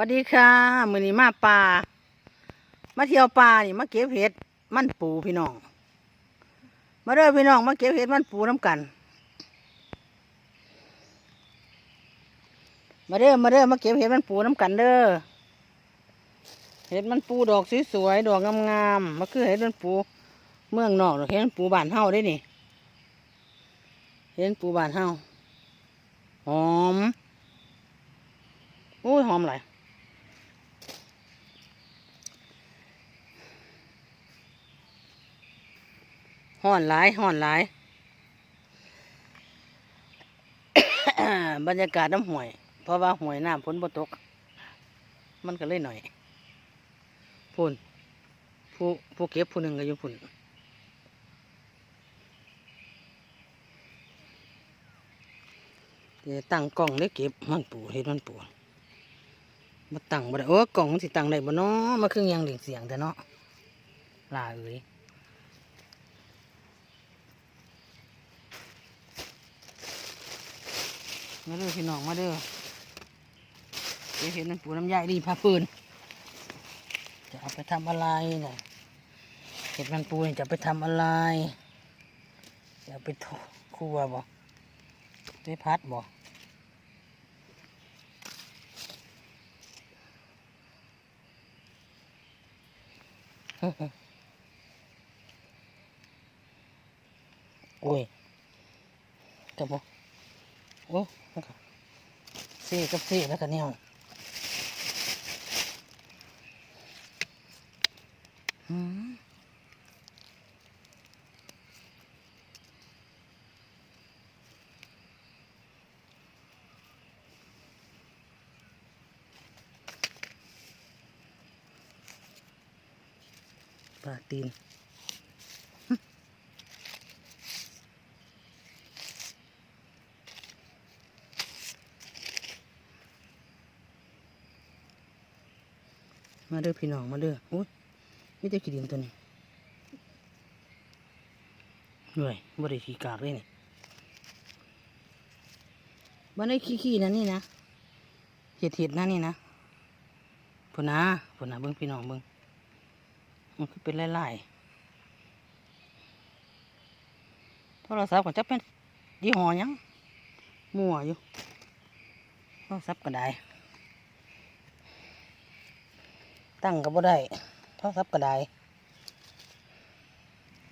วัสดีค่ะมือนี้มาป่ามาเที่ยวป่านี่มาเก็บเห็ดมันปูพี่น้อง มาเด้อพี่น้องมาเก็บเห็ดมันปูน้ำกัน มาเด้อมาเด้อมาเก็บเห็ดมันปูน้ำกันเด้อเห็ดมันปูดอกสวยๆดอกงามๆมาคือเห็ดมันปูเมืองนอกดอเห็ดมันปูบานเฮาได้นี่เห็ดมันปูบานเฮาหอมอุ้ยหอมหลาย ห่อนหลายห่อนหลาย บรรยากาศน้ำห่วย เพราะว่าห่วยน้ำฝนบ่ตก มันก็เลยหน่อยพุ่นผู้ผู้เก็บผู้หนึ่งก็อยู่พุ่นตั้งกล้องเลยเก็บมันปูเห็ดมันปูมาตั้งบ่ได้โอ้กล้องมันสิตั้งได้บ่เนาะมาครึ่งยังเสียงเสียงแต่เนาะลาเอ้ย มาเด้อพี่น้องมาเด้อเดี๋ยวเห็นมันปูน้ำยายดีพาปืน จะเอาไปทำอะไรนี่ยเห็ดมันปูนี่จะไปทำอะไร จะไปทอดครัวบ่ไปพัดบ่โอ้ยกับบ่โอ้ เซ่กับเซ่แล้วกันเนี่ยปลาตีน มาเด้อพี่น้องมาเด้ออุ้ยไม่ได้ขี้ดินตัวนี้เหนื่อยบ่ได้ขีกากเลยนี่บ่ได้ขี้ขี้นะนี่นะเห็ดเห็ดนะนี่นะพุ่นนะพุ่นนะเบิ่งพี่น้องเบิ่งมันคือเป็นลายๆโทรศัพท์ก็จะเป็นยี่ห้อยังมั่วอยู่โทรศัพท์ก็ได้ ตั้งก็บ่ได้โทรศัพท์ก็ได้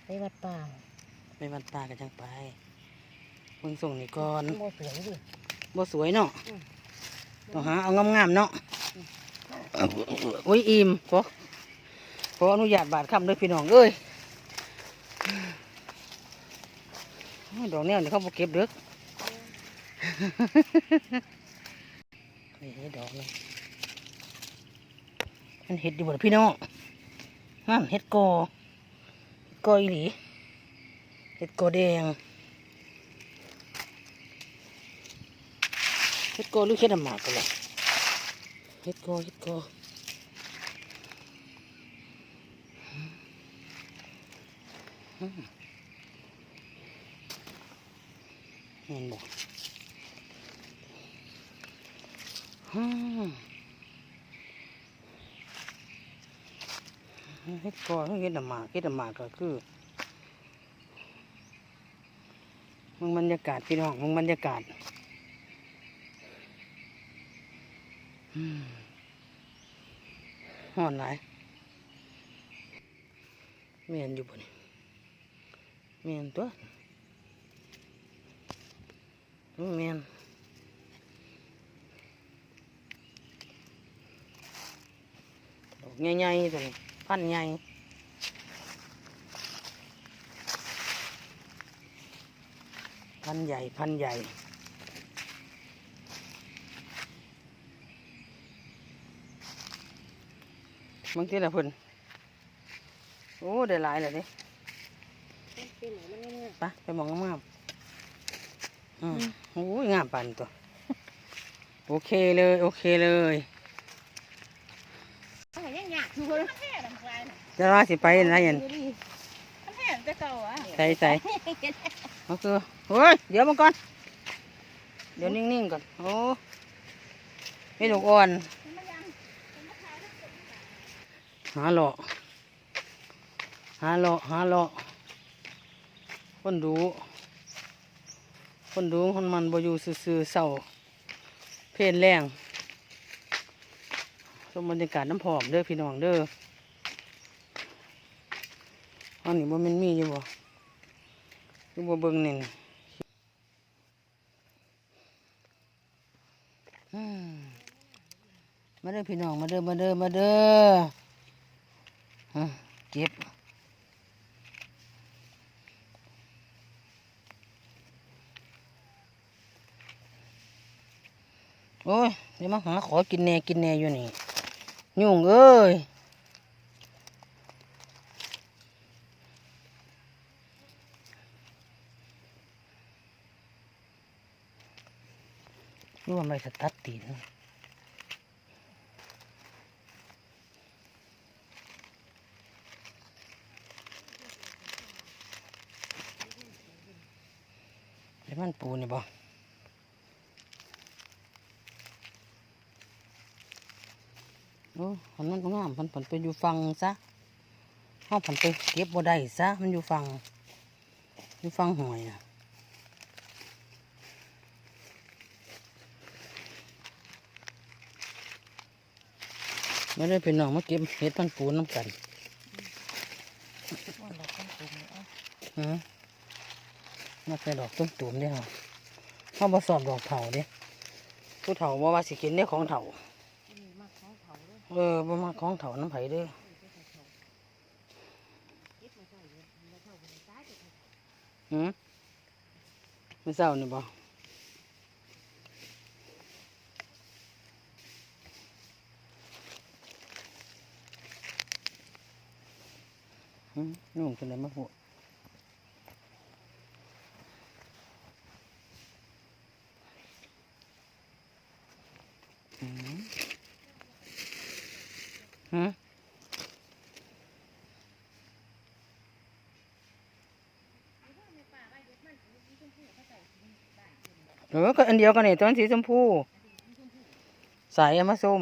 ไปวัดป่าไปวันตากันจังไปเบิ่งส่งนี่ก่อนโมสวยดิบ่สวยเนาะอืมต้องหาเอางามๆเนาะโอ้ยอิ่มขอขออนุญาตบาดคำเลยพี่น้องเอ้ยดอกแนวนี่เขาบ่เก็บเด้อนี่ดอกนี่ มันเห็ดอยู่บ่ล่ะพี่น้องนั่นเห็ดกอเห็ดกออีหลีเห็ดกอแดงเห็ดกอหรือเห็ดหมากกันเลยเห็ดกอเห็ดกอเห็นบ่อื เห็ดกอเห็ดน้ำหมากเห็ดน้ำหมากก็คือมึงบรรยากาศพี่น้องมึงบรรยากาศห่อนหลายเมียนอยู่บนเมียนตัวเมียนดอกใหญ่ๆตัวนี้ พันใหญ่พันใหญ่พันใหญ่บางทีละเพิ่นโอ้ได้หลายเลยนี่เป็นไหนมันเนี่ยไปไปมองงามๆอืมโอ้ยงามปันตัว โอเคเลย โอเคเลย มันยังยากอยู่เลยมันแห้งลายน่ะ จะว่าสิไปนะยันมันแห้งแต่เก่าอะใส่ใส่ก็คือโอ้ยเดี๋ยวมาก่อน เดี๋ยวนิ่งๆก่อน โอ้ไม่ลูกอ่อนมันยังหาเลาะหาเลาะหาเลาะคนดู คนดูคนมันบ่อยู่ซื่อๆเศร้าเพลนแรงชมบรรยากาศน้ำผอมเด้อพี่น้องเด้อ อันนี้บ่มันมีอยู่บ่อยู่บ่เบิ่งนี่น่มาเด้อพี่น้องมาเด้อมาเด้อมาเด้อเก็บโอ้ยเดี๋ยวมาหาขอกินแน่กินแน่อยู่นี่ยุ่งเอ้ย รู้ว่าไม่สตัดตีนเดี๋ยวมันปูนี่บ่โอ้หันมันก็งามมันผันไปอยู่ฟังซะห้องผันไปเก็บบ่ได้ซะมันอยู่ฟังอยู่ฟังหอยอะ ไม่ได้เป็นน้องมาเก็บเห็ดพันปูน้ำกันฮะมาใส่ดอกต้นตูมเด้อค่ะเขาบ่สอบดอกเถาเด้ผู้เถาบ่ว่าสิกินได้ของเถาเออบ่มาของเถาน้ำไผ่ด้อหืมไม่เศร้านี่บ่ นุ่มเป็นไรมาพูดหืมหืมเออก็อันเดียวกันนี่ต้นสีชมพูใส่มาส้ม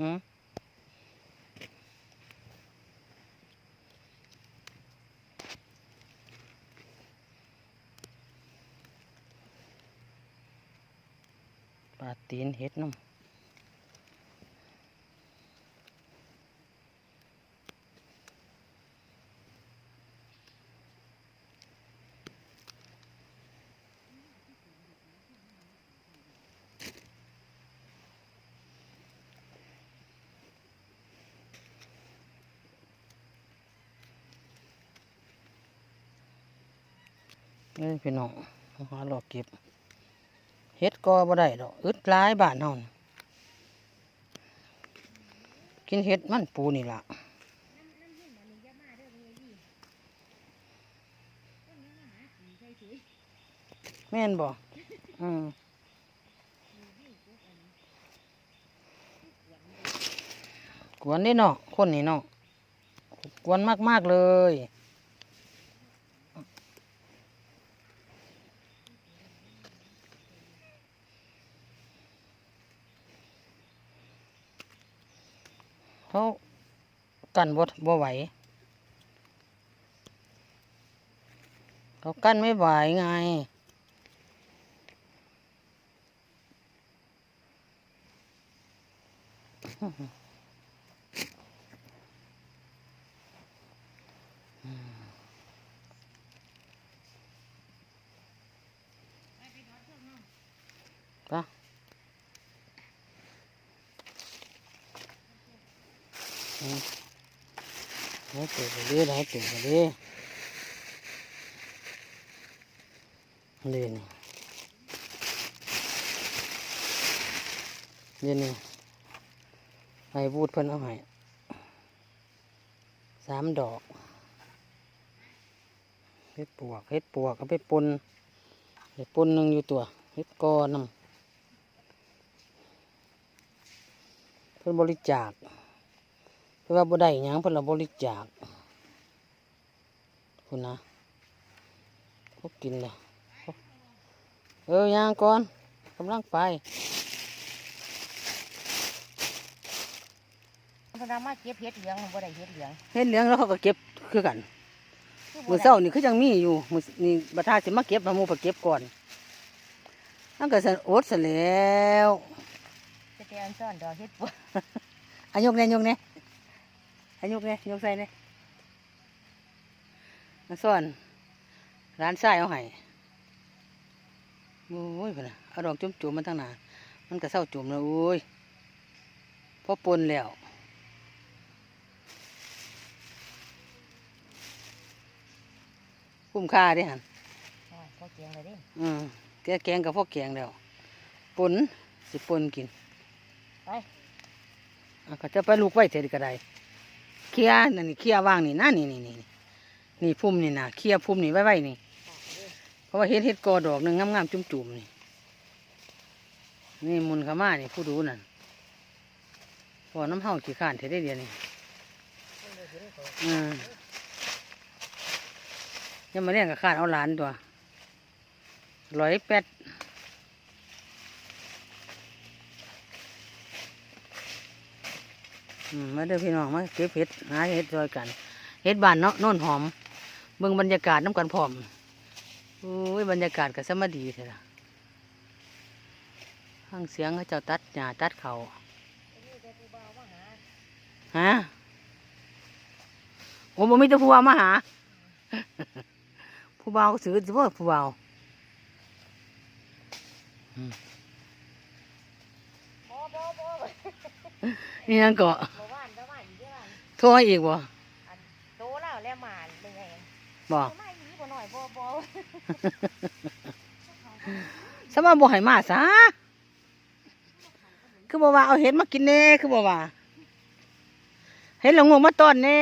หืมาตีนเห็ดน้ำนี่พี่น้องเอาหาหลอกเก็บ เห็ดก็บ่ได้ดอกอึดร้ายบ้านเฮาน่ะกินเห็ดมันปูนี่ล่ะแม่นบ่อืมกวนนี่เนาะคนนี่เนาะกวนมากๆเลย เขากันบดบ่ไหว เขากั้นไม่ไหวไงป ให้เปิดไปเรื่อยให้เปิดไปเรื่อยเรียนนี่นนี่ให้พูดเพิ่นเอาให้สามดอกเฮ็ดปวกเฮ็ดปวกเอาไปปนเฮ็ดปนหนึ่งอยู่ตัวเฮ็ดกอนำเพิ่นบริจาค เพิ่นว่าบ่ได้หยังเพิ่นละบริจาคคุณนะพวกกินละเออย่างก่อนกำลังไปเพนเอามาเก็บเห็ดเหลืองบ่ได้เห็ดเหลืองเฮ็ดเหลืองแล้วเขาก็เก็บคือกันคือบ่มื้อได้เช้านี่คือยังมีอยู่มื้อนี่บัดทาสิมาเก็บมาหมู่ไปเก็บก่อนมันก็สะอดซะแล้วจะแต่อันซ่อนดอกเห็ดปวดอายกแน่ยกแน่ อายกแน่ยกใส่แน่มาซ่อนร้านทรายเอาให้โอ้ยพุ่นน่ะเอาดอกจุ่มๆมันทั้งหน้ามันก็เศร้าจุ่มแล้วโอ้ยพอปนแล้วคุ้มค่าเด้หันอ๋อพอเกียงเลยเดิอืมแกแกงกับพวกแกงแล้วปนสิปนกินไปอะก็จะไปลูกไว้เถิดก็ได้เค ลียนั่นนี่เคลียว่างนี่นะนี่นี่นี่นี่นี่พุ่มนี่นะเคลียพุ่มนี่ไว้ไว้นี่ เพราะว่าเฮ็ดเฮ็ดกอดอกหนึ่งงามๆจุ่มๆนี่ นี่มุนขามานี่ผู้ดูนั่นพอน้ำเฮาขี้ข้านเทได้เดียวนี่อืมยังมาเลี้ยงกับข้านเอาหลานตัวร้อยแปด มมาเด้อพี่น้องมาเก็บเห็ดหาเห็ดซอยกันเห็ดบานเนาะโน่นหอมเบิ่งบรรยากาศน้ำกันพร้อมโอ้ยบรรยากาศก็สมาดีเถอะล่ะฟังเสียงเขาเจ้าตัดหญ้าตัดเขาฮะโอ้บ่มีแต่ผู้บ่าวมาหา ผู้บ่าวก็ซื้อสิบ่ผู้บ่าวอืมบ่บ่บ่นี่ยังเกาะ โทรให้อีกบ่อันโตแล้วแล้วหมาเลยไงบ่ไม่มีบ่หน่อยบ่บ่สมาบ่ให้มาซะคือบ่ว่าเอาเห็ดมากินแน่คือบ่ว่าเห็ดละงวงมาต้อนแน่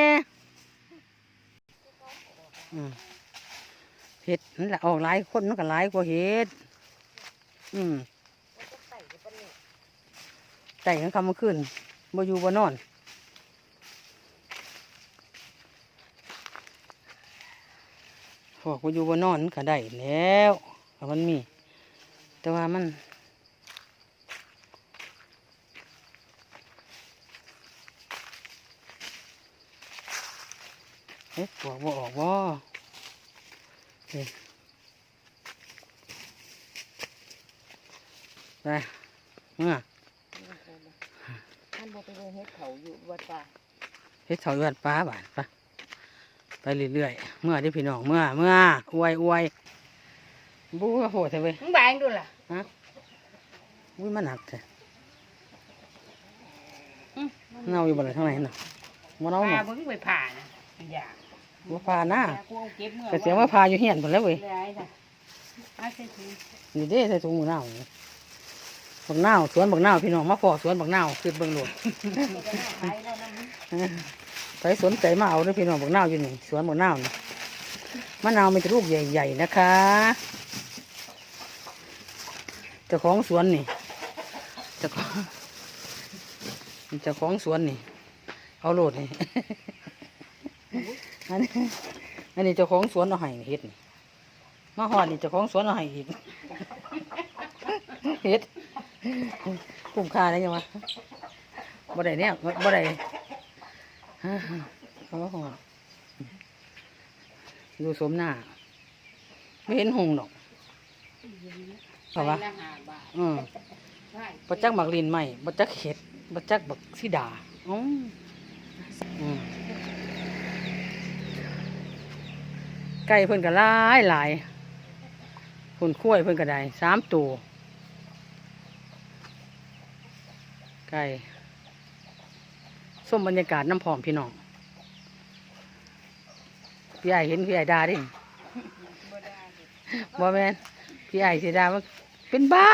อืมเห็ดนั่นแหละออกหลายคนมันก็หลายกว่าเห็ดอืมมันจะใส่อยู่ปานนี้ไต่กันคำมาขึ้นบ่อยู่บ่นอน พวกบ่อยู่บ่นอนมันก็ได้แล้วถ้ามันมี แต่ว่ามันเอ๊ะบอกบ่ออกบ่เอ๊ะไปเมื่อท่านบ่ไปเบิ่งเฮ็ดเขาอยู่วัดป่าเฮ็ดเสาอยู่วัดป้าบานไป ไปเรื่อยๆ เมื่อที่พี่น้องเมื่อเมื่ออวยอวยบู๊โหดเว้ยมึงแบงดูล่ะอุ้ยมันหนักแท้เน่าอยู่บ่เลยทางไหนน่ะบ่เน่าพาเนาะมึงไปผ่านะอย่าบ่พาหน้ากูเอาเก็บเมื่อก็เสียงว่าพาอยู่เฮียนพุ่นแล้วเว้ยได้จ้ะเอาใส่ถุงนี่เด้ใส่ถุงมือเน่านี่บักเน่าวสวนบักเน่าวพี่น้องมาพอสวนบักเน่าวคือเบิ่งโลดขายแล้วนะใค รสนใจมาเอาเด้วยพี่น้องบักเน่าวอยู่นี่สวนบักเน่าวนี่มะนาวมีแต่ลูกใหญ่ๆนะคะเจ้าของสวนนี่เจ้าของเจ้าของสวนนี่ เอาโหลดนี่อันนี้อันนี้เจ้าของสวนเอาให้เฮ็ดนี่มาหอดนี่เจ้าของสวนเอาให้อีกเฮ็ดคุ้มค่าได้ยังวะบ่ได้เนี่ยบ่ได้ ฮะเขาก็หอดดูสมหน้า ไม่เห็นหงดอกเพราะว่าละห้าบาทอืมใช่บจักหมักลินใหม่บจักเห็ดบจักบักสีดาอ๋ออืมไก่เพิ่นก็หลายหลายคนคุ้ยเพิ่นก็ได้สามตัวไก่ ส้มบรรยากาศน้ำพร้อมพี่น้องพี่ไอเห็นพี่ไอดาดิบ่แม่นพี่ไอเสียดาว่าเป็นบ้า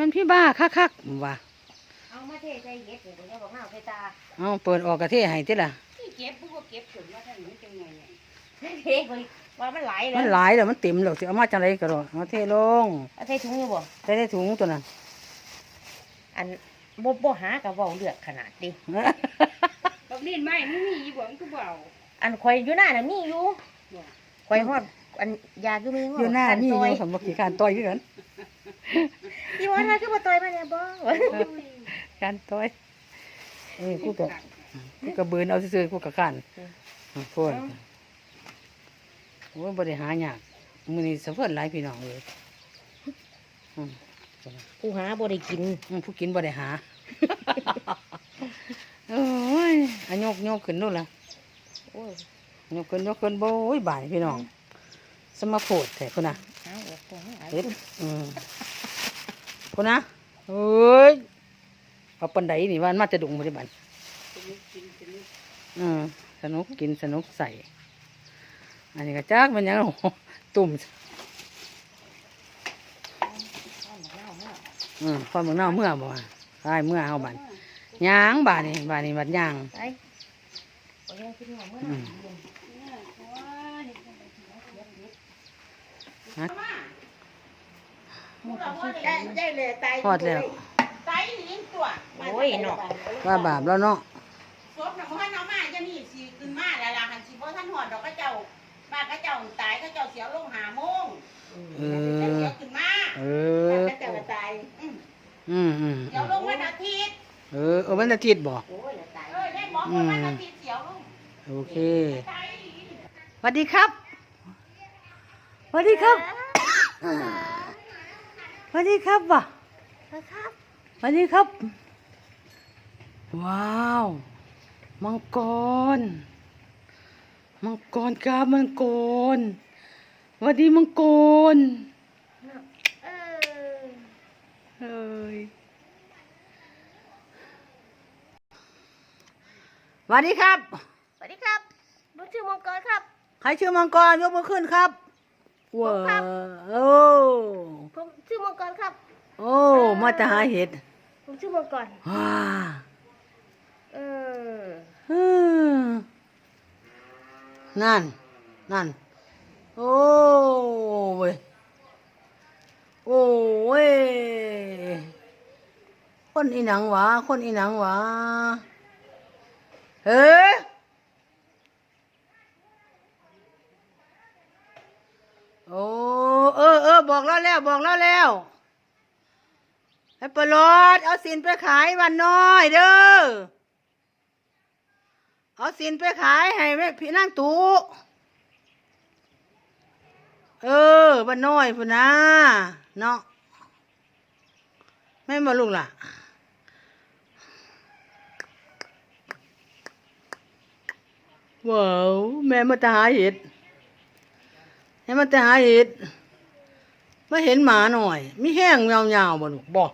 มันพี่บ้าคักๆว่าเอามาเทใส่เฮ็ดเดี๋ยวจะบอกห้าวใส่ตาเอาเปิดออกกระเทให้ติล่ะเก็บผู้ก็เก็บถึงว่าท่านนี้จังไงเทไปว่ามันไหลเลมันยหลายแล้วมันเต็มแล้วสิเอามาจังไรก็ได้เอาเทลงเอาใส่ถุงอยู่บ่ใส่ในถุงตัวนั้น อันบ่บ่หากับเว้าเลือดขนาดดิ บักดินไหมมึงมีอีบ่มึงก็เบาอันข่อยอยู่หน้าน่ะมีอยู่ข่อยฮอดอันอยากอยู่มีฮอดอยู่หน้านี่อซยู่สำหรับขี้ขานต่อยคือกันอีว่าถ้าคือบ่ต่อยมาเนี่ยบ่การต้อยเอ้ยกูก็กูก็เบินเอาซื่อๆกูก็ขันพูดโอ้ยบ่ได้หายากมื้อนี้สะเพิ่นหลายพี่น้องเลยอืม ผู้หาบ่ได้กินอืมผู้กินบ่ได้หา โอ้ยอันยกยกขึ้นนู่นล่ะโอ้ยยกขึ้นยกขึ้นบ่โอ้ยบ่ายพี่น้อง สมาโพดแท้คุณน่ะหาออกตัวหาเฮ็ดอืมคุณน่ะเอ้ยเอาปันไดนี่ว่ามันมาจะดุงบ่ได้บัดอืมสนุกกินสนุกใส่ อันนี้ก็จักมันหยังโอ้โหตุ่ม อืมความเมืองเน่าเมื่อบ่ว่าใช่เมื่อเฮาบัดย่างบาดนี่บาดนี่บัดย่างฮักินหัวมื้ออืมฮะได้เลยตายทอดแล้วโอ้ยเนาะว่าบาปแล้วเนาะซบน่ะมันเอามาจะนี่สิขึ้นมาแล้วล่ะหันสิบ่ทันหอดดอกกระเจ้าบ้านกระเจ้าตายกระเจ้าเสียวลงหาโมงเออ เสียวขึ้นมา เอ บ้าน อ กระเจ้าก็ตายอืม อืมอืมเสียวลงวันอาทิตย์เออเออวันอาทิตย์บ่โอ้ยแล้วตายเออได้หมอบอกวันอาทิตย์เสียวลงโอเคไตสวัสดีครับสวัสดีครับสวัสดีครับว่ะครับสวัสดีครับ ว้าว มังกร มังกรกามังกรสวัสดีมังกร เออ เอ้ย สวัสดีครับ สวัสดีครับผมชื่อมังกรครับ ใครชื่อมังกรยกมือขึ้นครับว้าครับโอ้ผมชื่อมังกรครับ โอ้ มาจะหาเห็ด ผมชื่อมังกรว้าเอออืมนั่น นั่น โอ้เว้ยโอ้เว้ยคนอีหนังหวะคนอีหนังหวะ เฮ้โอ้เออเออบอกแล้วแล้วบอกแล้วแล้วไอ้ปลอดเอาสินไปขายวันน้อยเด้อเอาสินไปขายให้แม่พี่นั่งตู้เออบ้านน้อยพุ่นนะเนาะแม่มาลูกล่ะ ว้าวแม่มาจะหาเห็ดแม่มาจะหาเห็ดมาเห็นหมาหน่อย มีแห้งยาวๆบ่ลูกบอก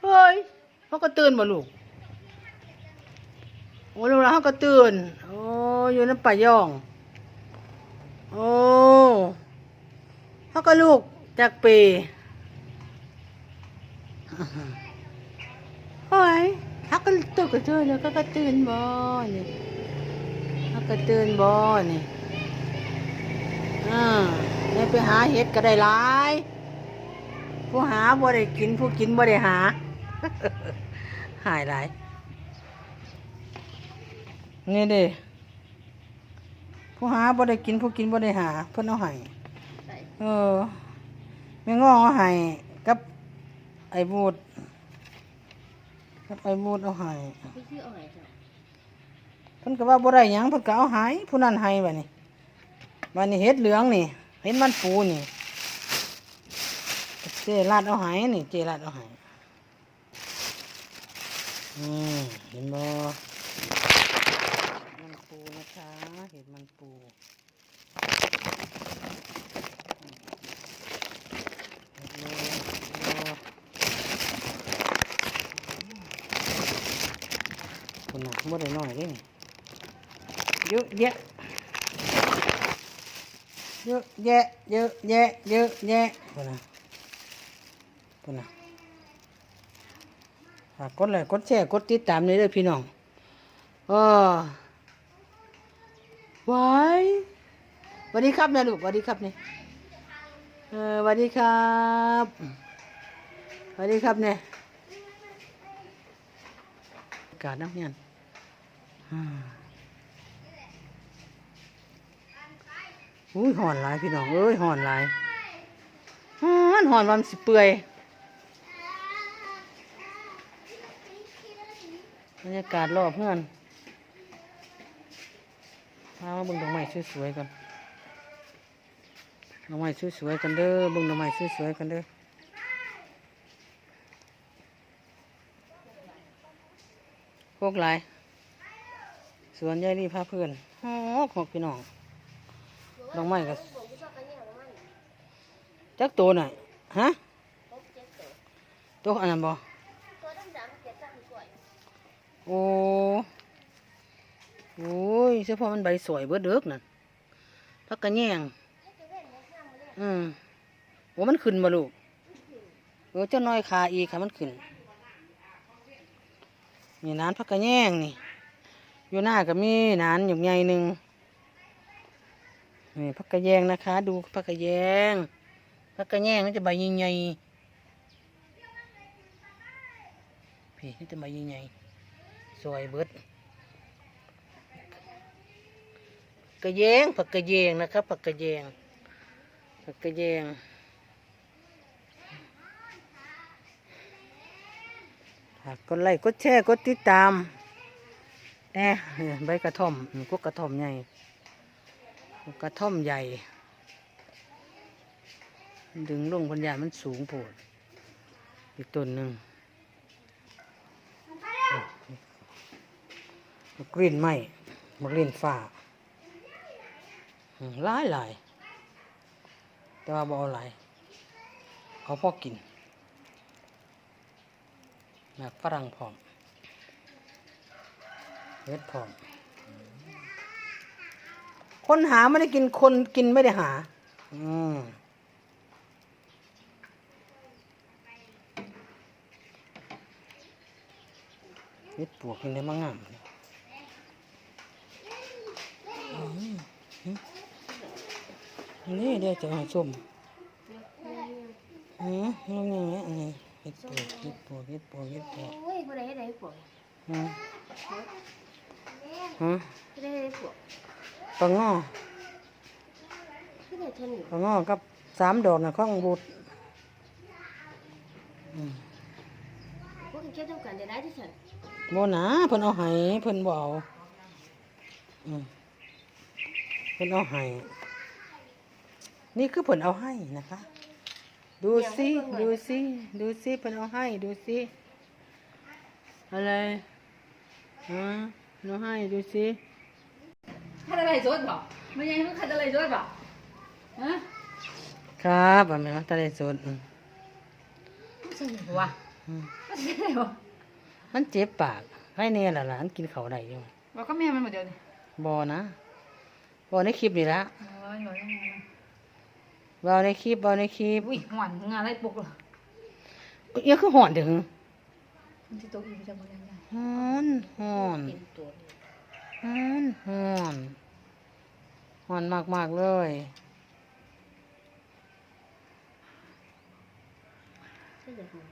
เฮ้ยเขาก็ตื่นบ่ลูกโอ้ลูกแล้วเขาก็ตื่นโอ้อยู่ในป่าย่อง โอ้เขาก็ลูกจากเปโอ้ย เขาก็ตื่นก็ตื่นแล้วก็ก็ตื่นบ่นี่เขาก็ตื่นบ่นี่อ่าเนี่ยไปหาเห็ดก็ได้หลายผู้หาบ่ได้กินผู้กินบ่ได้หา หายหลายนี่เด้ผู้หาบ่ได้กินผู้กินบ่ได้หา เพิ่นเอาให้เออแม่งอเอาให้กับไอ้บูด กับไอ้บูดเอาให้พี่ชื่ออะไรจ้ะเพิ่นก็ว่าบ่ได้หยังเพิ่นก็เอาให้ผู้นั้นให้บัดนี้บัดนี้เฮ็ดเหลืองนี่ เห็นมันปูนี่ เจรัดเอาให้นี่ เจรัดเอาให้อืมเห็นบ่ มันปูนะคะ เห็ดมันปูเห็ดเลยโอ้คนหนัก บ่ได้น้อยเด้นี่เยอะแยะเยอะแยะเยอะแยะเยอะแยะคนน่ะคนน่ะฝากกดไลค์กดแชร์กดติดตามเลยเด้อพี่น้องเออไว้สวัสดีครับนะลูกสวัสดีครับเนี่ยเออสวัสดีครับสวัสดีครับเนี่ยอากาศน้ำเนียน อุ้ยห่อนหลายพี่น้องเอ้ยห่อนหลายฮ้อนหอนวามันสิเปื่อยบรรยากาศรอบเพื่อนพามาบิ่งดอกไม้สวยๆกันดอกไม้สวยๆกันเด้อบิ่งดอกไม้สวยๆกันเด้อพวกหลายส วนยายรีพาเพื่อนฮอกหอกพี่น้องดอกไม้ก็จักตัวหน่อยฮะตัวอันนั้นบ่โอ้โอ้ยเฉพามันใบสวยเบิดเด้กนั่นพักกระแยงอืมโอ้มันขึ้นมาลูกเออเจ้าน้อยขาอีค่ะมันขึ้นนี่นานพักกระแยงนี่ อยู่หน้าก็มีหนานอยู่ใหญ่หนึ่งนี่พักกระแยงนะคะ ดูพักกระแยงพักกระแยงมันจะใบใหญ่พี่นี่จะใบใหญ่สวยเบิดกระแยงผักกระแยงนะครับผักกระแยงผักกระแยงกกดไลค์กดแชร์กดติดตาม แน่ใบกระท่อมอืมกกระท่อมใหญ่กกกระท่อมใหญ่ ดึงลงพันยามันสูงโผดอีกต้นหนึ่งมักรีนไหมมักรีนฟ้าหลายหลายแต่ว่าบ่เอาหลายเอาพอกินหมากฝรั่งพร้อม เฮ็ดพร้อมคนหาไม่ได้กินคนกินไม่ได้หา อืมเฮ็ดปวกกินได้มางามเลยอืมอืมนี่เดี๋ยวจะให้ส้มอืมนี่นี่นี่อันนี้เฮ็ดปวกเฮ็ดปวกเฮ็ดปวกเฮ็ดปวกโอ้ยบ่ได้เฮ็ดให้ปวกอืม ฮะบ่ได้เฮ็ดให้ปวกปลาง้อคือได้เท่านี้ปลาง้อกับสามดอกนะข้องบุตรอืมพวกเก็บเท่ากันได้ได้ที่สุดโบหนาเพิ่นเอาให้เพิ่นบ่เอาอืมเพิ่นเอาให้นี่คือเพิ่นเอาให้นะคะ ดูสิดูสิดูสิเพิ่นเอาให้ดูสิอะไรฮะ เอาให้ดูสิคันอะไรสดบ่มันยังคันอะไรสดบ่ฮะครับอันนี้ทะเลสดอืมใช่บ่วะอืมใช่บ่มันเจ็บปากให้เนี่ยล่ะหลานกินเขาวได้อยู่บ่ก็แม่มันบ่เดียวนี่บอนะบอในคลิปนี่ละโอ้ยบ่ยังไงบอในคลิปบอในคลิปอุ้ยหวานงานอะไรปลุกเหรอเอียคือหอนถึง มัอฮอนฮอนกิฮอนฮอนฮอนมากมากเลย ใช่เลยฮอน